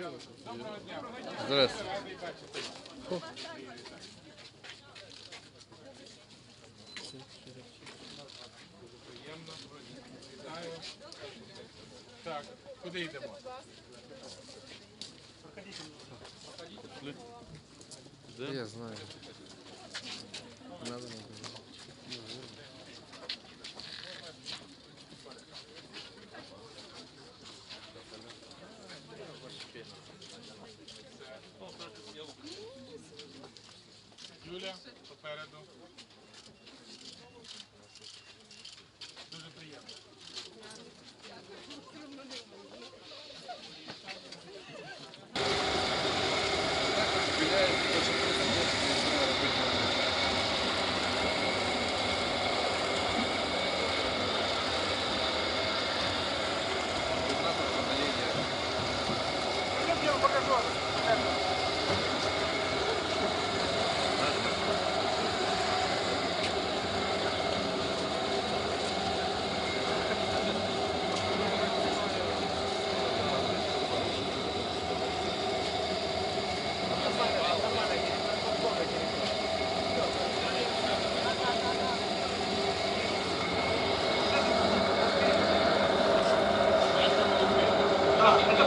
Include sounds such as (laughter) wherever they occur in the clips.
Здравствуйте. Приємно. Вітаю. Так, куди йдемо? Я знаю.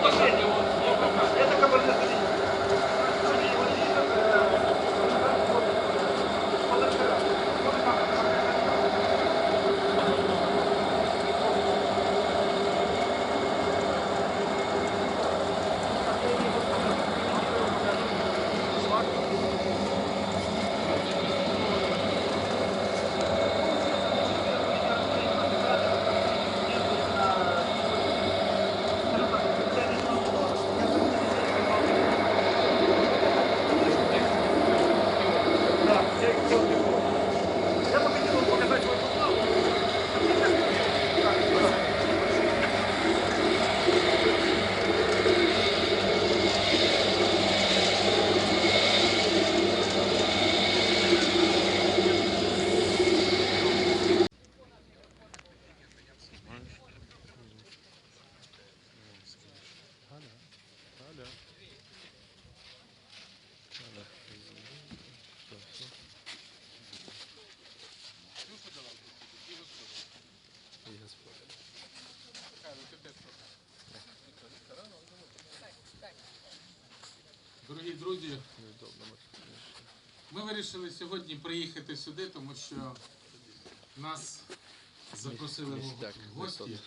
Дорогі друзі, ми вирішили сьогодні приїхати сюди, тому що нас запросили в гості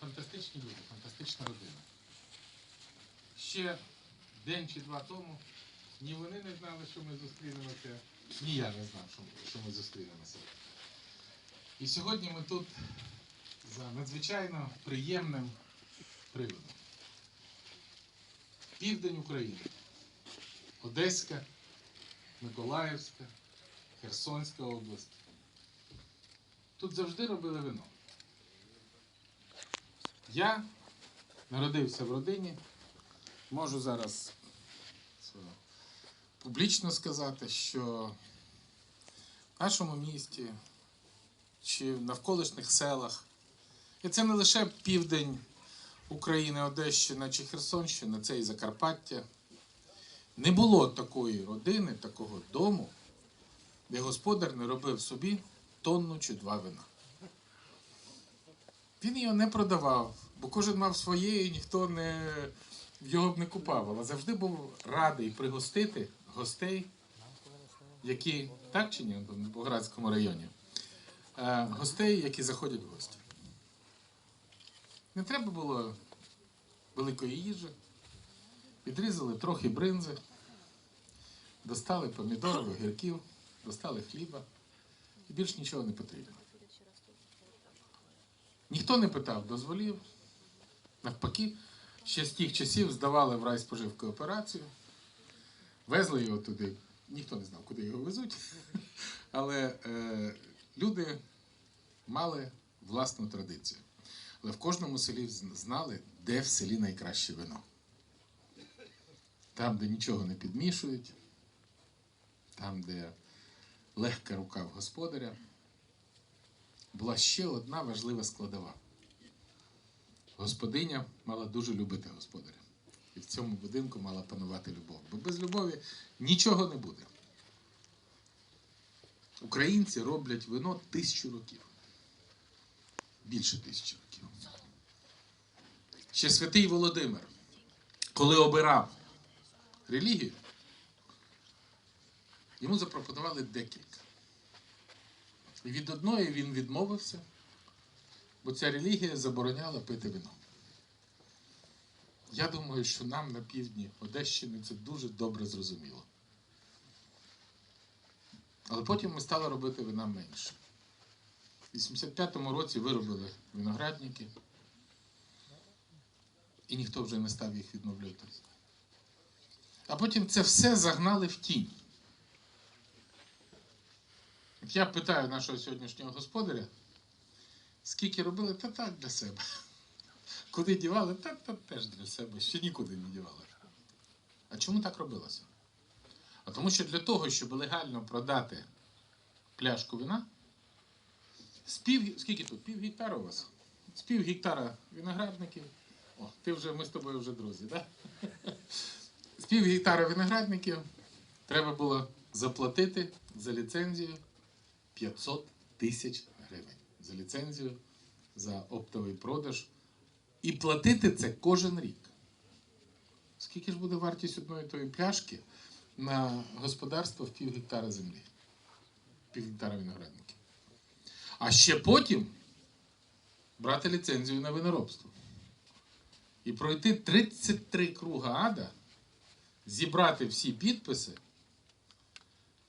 фантастичні люди, фантастична родина. Ще день чи два тому ні вони не знали, що ми зустрінемося, ні я не знав, що, ми зустрінемося. І сьогодні ми тут за надзвичайно приємним приводом. Південь України. Одеська, Миколаївська, Херсонська область. Тут завжди робили вино. Я народився в родині, можу зараз публічно сказати, що в нашому місті чи в навколишніх селах, і це не лише південь України, Одещина чи Херсонщина, це і Закарпаття. Не було такої родини, такого дому, де господар не робив собі тонну чи два вина. Він його не продавав, бо кожен мав своє і ніхто не, його б не купав, але завжди був радий пригостити гостей, які так чи ні, в Боградському районі, е, гостей, які заходять в гості. Не треба було великої їжі. Підрізали трохи бринзи, достали помідорів, огірків, достали хліба і більш нічого не потрібно. Ніхто не питав дозволів. Навпаки, ще з тих часів здавали в райспоживку операцію, везли його туди. Ніхто не знав, куди його везуть. (laughs) Але е, люди мали власну традицію. Але в кожному селі знали, де в селі найкраще вино там, де нічого не підмішують, там, де легка рука в господаря, була ще одна важлива складова. Господиня мала дуже любити господаря. І в цьому будинку мала панувати любов. Бо без любові нічого не буде. Українці роблять вино тисячу років. Більше тисячі років. Ще святий Володимир, коли обирав релігію, йому запропонували декілька. І від одної він відмовився, бо ця релігія забороняла пити вино. Я думаю, що нам на півдні Одещини це дуже добре зрозуміло. Але потім ми стали робити вина менше. У 85-му році виробили виноградники, і ніхто вже не став їх відновлювати. А потім це все загнали в тінь. Я питаю нашого сьогоднішнього господаря, скільки робили, та так для себе. Куди дівали, та, та теж для себе, ще нікуди не дівали. А чому так робилося? А тому що для того, щоб легально продати пляшку вина, з пів, скільки тут? Пів гектара у вас? З пів гектара виноградників. О, ти вже, ми з тобою вже друзі, так? Да? З пів гектара виноградників треба було заплатити за ліцензію 500 тисяч гривень. За ліцензію, за оптовий продаж. І платити це кожен рік. Скільки ж буде вартість одної тої пляшки на господарство в пів гектара землі? Пів гектара виноградників. А ще потім брати ліцензію на виноробство. І пройти 33 круга ада, зібрати всі підписи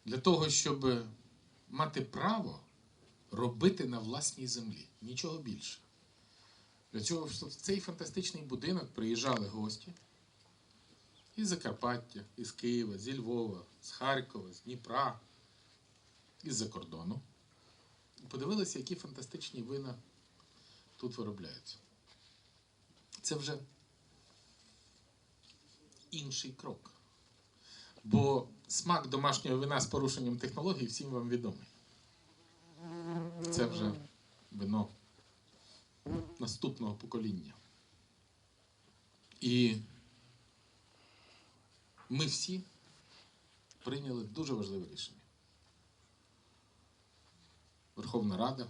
для того, щоб мати право робити на власній землі. Нічого більше. Для цього в цей фантастичний будинок приїжджали гості із Закарпаття, із Києва, зі Львова, з Харкова, з Дніпра, із-за кордону. І подивилися, які фантастичні вина тут виробляються. Це вже інший крок. Бо смак домашнього вина з порушенням технологій всім вам відомий. Це вже вино наступного покоління. І ми всі прийняли дуже важливе рішення. Верховна Рада,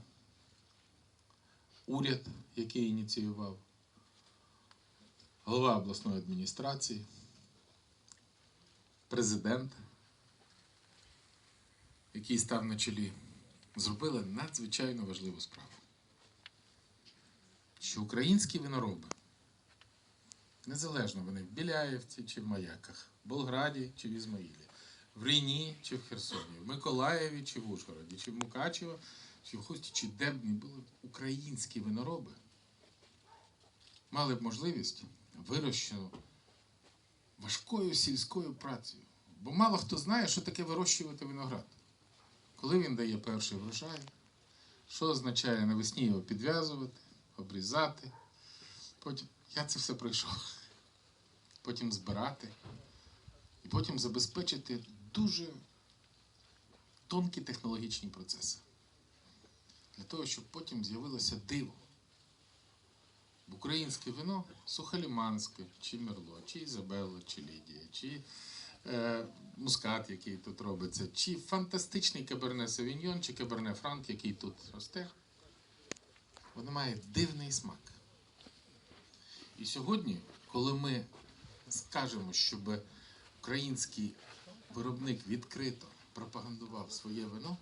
уряд, який ініціював, голова обласної адміністрації, президент, який став на чолі, зробили надзвичайно важливу справу. Що українські винороби, незалежно вони в Біляєвці чи в Маяках, в Болграді чи в Ізмаїлі, в Ріні чи в Херсоні, в Миколаєві чи в Ужгороді, чи в Мукачево, чи в Хусті, чи де б не були українські винороби, мали б можливість вирощену важкою сільською працею. Бо мало хто знає, що таке вирощувати виноград. Коли він дає перший врожай, що означає навесні його підв'язувати, обрізати. Потім я це все пройшов. Потім збирати. І потім забезпечити дуже тонкі технологічні процеси. Для того, щоб потім з'явилося диво. Українське вино сухоліманське, чи Мерло, чи Ізабелла, чи Лідія, чи е, мускат, який тут робиться, чи фантастичний каберне Савіньйон, чи каберне Франк, який тут росте воно має дивний смак. І сьогодні, коли ми скажемо, щоб український виробник відкрито пропагандував своє вино,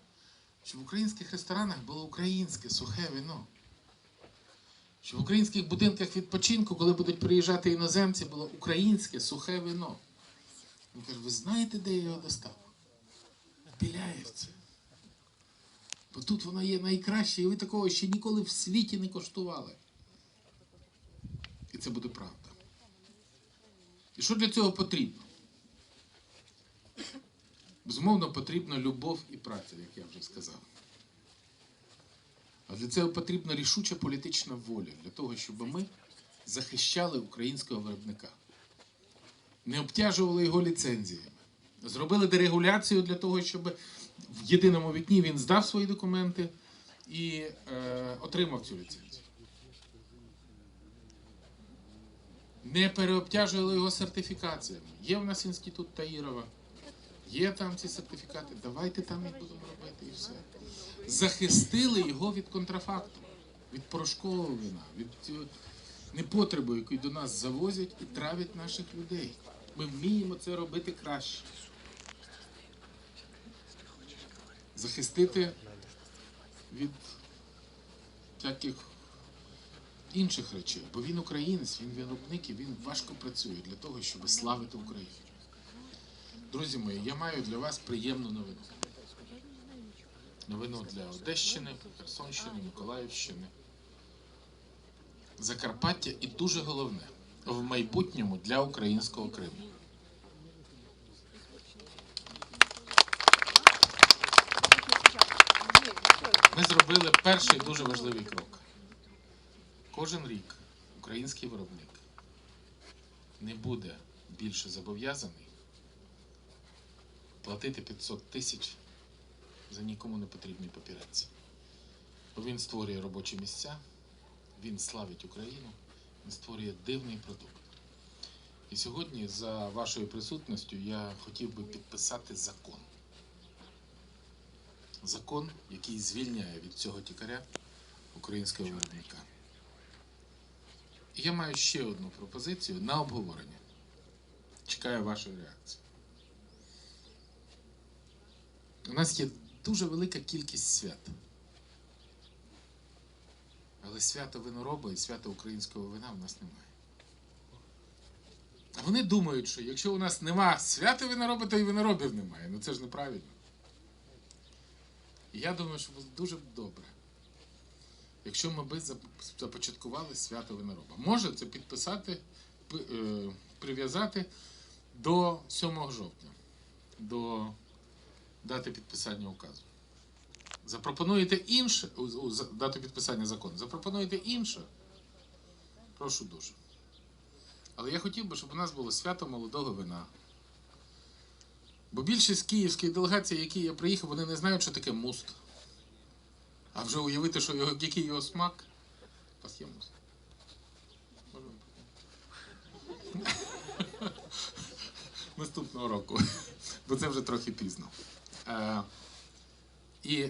щоб в українських ресторанах було українське сухе вино. Щоб в українських будинках відпочинку, коли будуть приїжджати іноземці, було українське сухе вино. Він каже, ви знаєте, де я його достав? В Біляєвці. Бо тут воно є найкраще, і ви такого ще ніколи в світі не коштували. І це буде правда. І що для цього потрібно? Безумовно, потрібна любов і праця, як я вже сказав. А для цього потрібна рішуча політична воля для того, щоб ми захищали українського виробника, не обтяжували його ліцензіями, зробили дерегуляцію для того, щоб в єдиному вікні він здав свої документи і е, отримав цю ліцензію. не переобтяжували його сертифікаціями. Є в нас інститут Таїрова, є там ці сертифікати, давайте там їх будемо робити і все. Захистили його від контрафакту, від порошкового вина, від непотребу, яку до нас завозять і травять наших людей. Ми вміємо це робити краще. Захистити від всяких інших речей. Бо він українець, він виробник і він важко працює для того, щоб славити Україну. Друзі мої, я маю для вас приємну новину. Новину для Одещини, Херсонщини, Миколаївщини, Закарпаття і дуже головне в майбутньому для українського Криму. Ми зробили перший дуже важливий крок. Кожен рік український виробник не буде більше зобов'язаний платити 500 тисяч за нікому не потрібні папірець. Бо він створює робочі місця, він славить Україну, він створює дивний продукт. І сьогодні, за вашою присутністю, я хотів би підписати закон. Закон, який звільняє від цього тікаря українського виробника. Я маю ще одну пропозицію на обговорення. Чекаю вашої реакції. У нас є дуже велика кількість свят. Але свято винороба і свято українського вина в нас немає. Вони думають, що якщо у нас нема свята винороба, то і виноробів немає. Ну це ж неправильно. І я думаю, що було дуже добре, якщо ми би започаткували свято винороба. Може це підписати, е, прив'язати до 7 жовтня, до дати підписання указу. Запропонуєте інше, дату підписання закону, запропонуєте інше. Прошу дуже. Але я хотів би, щоб у нас було свято молодого вина. Бо більшість київської делегації, які я приїхав, вони не знають, що таке муст. А вже уявити, що його, який його смак. У вас є муст. (laughs) Наступного року. Бо це вже трохи пізно. Е, і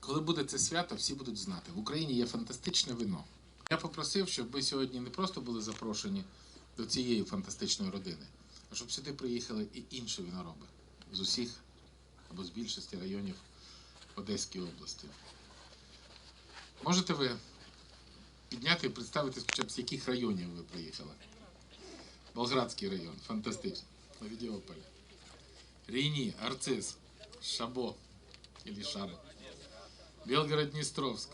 коли буде це свято, всі будуть знати. В Україні є фантастичне вино. Я попросив, щоб ви сьогодні не просто були запрошені до цієї фантастичної родини, а щоб сюди приїхали і інші винороби з усіх або з більшості районів Одеської області. Можете ви підняти і представити, з яких районів ви приїхали? Болградський район, фантастично. Авідіополь. Рійні, Арцис, Шабо или Шари. Білгород Дністровськ.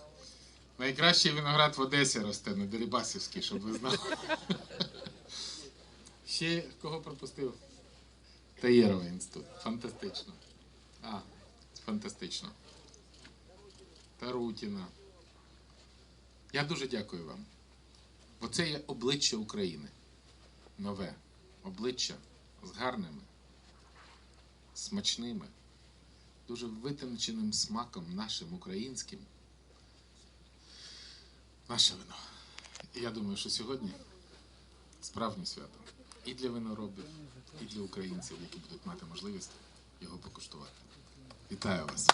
Найкращий виноград в Одесі росте на Дерибасівській, щоб ви знали. Ще кого пропустив? Таєровий інститут. Фантастично. А, фантастично. Тарутіна. Я дуже дякую вам. Бо це є обличчя України. Нове. Обличчя з гарними, смачними, дуже витонченим смаком нашим українським. Наше вино. І я думаю, що сьогодні справжнє свято і для виноробів, і для українців, які будуть мати можливість його покуштувати. Вітаю вас!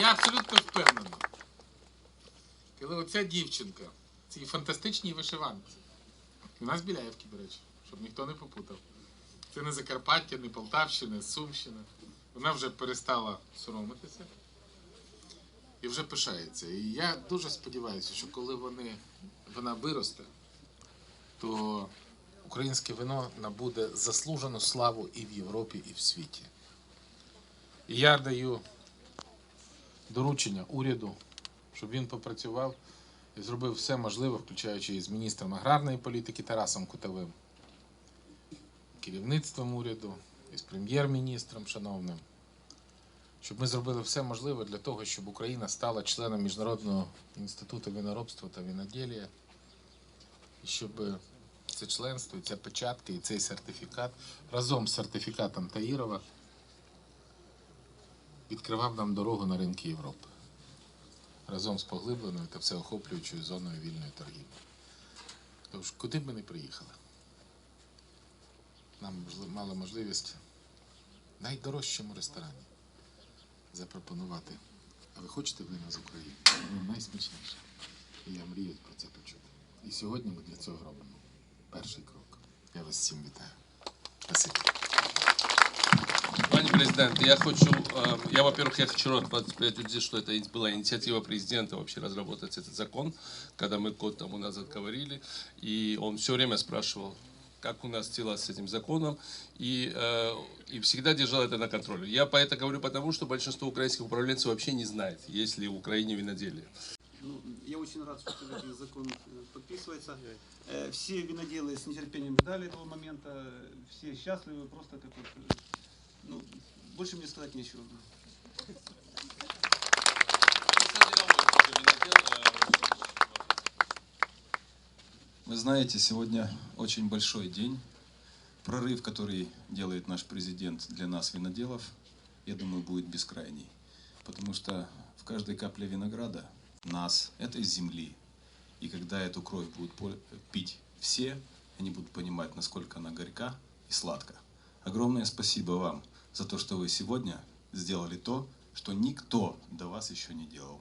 Я абсолютно впевнений, коли оця дівчинка, цій фантастичній вишиванці, у нас Біляєвки, до речі, щоб ніхто не попутав. Це не Закарпаття, не Полтавщина, Сумщина. Вона вже перестала соромитися і вже пишається. І я дуже сподіваюся, що коли вони, вона виросте, то українське вино набуде заслужену славу і в Європі, і в світі. І я даю доручення уряду, щоб він попрацював і зробив все можливе, включаючи і з міністром аграрної політики Тарасом Кутовим, керівництвом уряду, і з прем'єр-міністром шановним, щоб ми зробили все можливе для того, щоб Україна стала членом Міжнародного інституту виноробства та виноділія, і щоб це членство, і ця печатка, і цей сертифікат разом з сертифікатом Таїрова відкривав нам дорогу на ринки Європи. Разом з поглибленою та всеохоплюючою зоною вільної торгівлі. Тож, куди б ми не приїхали? Нам мали можливість в найдорожчому ресторані запропонувати. А ви хочете вина з України? Ну, найсмачніше. І я мрію про це почути. І сьогодні ми для цього робимо перший крок. Я вас всім вітаю. Спасибо. Пане президент, я хочу, э, я, во-первых, я хочу подтвердить, что это была инициатива президента вообще разработать этот закон, когда мы год тому назад говорили, и он все время спрашивал, как у нас дела с этим законом, и, э, и всегда держал это на контроле. Я по это говорю потому, что большинство украинских управленцев вообще не знает, есть ли в Украине виноделие. Ну, я очень рад, что все-таки закон э, подписывается. Э, Все виноделы с нетерпением ждали этого момента, все счастливы, просто как вот, э, ну, больше мне сказать нечего. Вы знаете, сегодня очень большой день. Прорыв, который делает наш президент для нас, виноделов, я думаю, будет бескрайний. Потому что в каждой капле винограда нас, этой земли, и когда эту кровь будут пить все, они будут понимать, насколько она горька и сладка. Огромное спасибо вам за то, что вы сегодня сделали то, что никто до вас еще не делал.